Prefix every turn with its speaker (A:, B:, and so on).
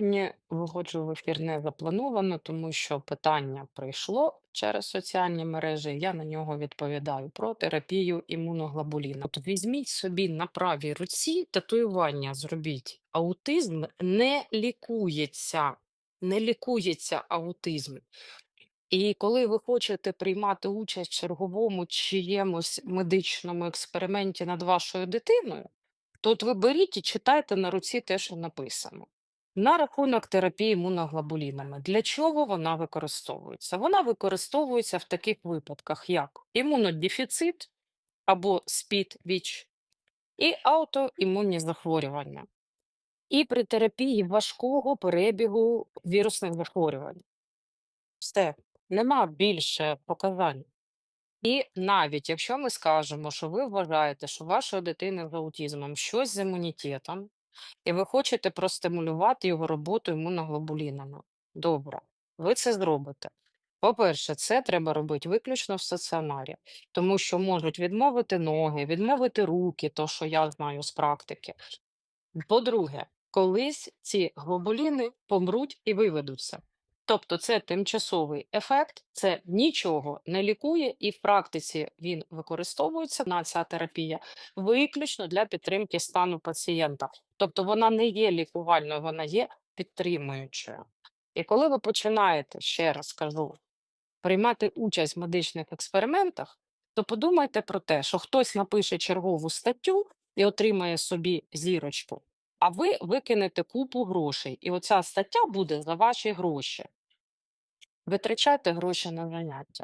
A: Сьогодні виходжу в ефір не заплановано, тому що питання прийшло через соціальні мережі. Я на нього відповідаю про терапію імуноглобуліна. От візьміть собі на правій руці татуювання зробіть. Аутизм не лікується, не лікується аутизм. І коли ви хочете приймати участь в черговому чиємусь медичному експерименті над вашою дитиною, то от ви беріть і читайте на руці те, що написано. На рахунок терапії імуноглобулінами. Для чого вона використовується? Вона використовується в таких випадках, як імунодефіцит або СПІД ВІЧ і аутоімунні захворювання. І при терапії важкого перебігу вірусних захворювань. Все, нема більше показань. І навіть якщо ми скажемо, що ви вважаєте, що вашої дитини з аутизмом щось з імунітетом, і ви хочете простимулювати його роботу імуноглобулінами, добре, ви це зробите. По-перше, це треба робити виключно в стаціонарі, тому що можуть відмовити ноги, відмовити руки, то що я знаю з практики. По-друге, колись ці глобуліни помруть і виведуться. Тобто це тимчасовий ефект, це нічого не лікує, і в практиці він використовується на ця терапія виключно для підтримки стану пацієнта. Тобто вона не є лікувальною, вона є підтримуючою. І коли ви починаєте, ще раз кажу, приймати участь в медичних експериментах, то подумайте про те, що хтось напише чергову статтю і отримає собі зірочку, а ви викинете купу грошей, і оця стаття буде за ваші гроші. Витрачайте гроші на заняття.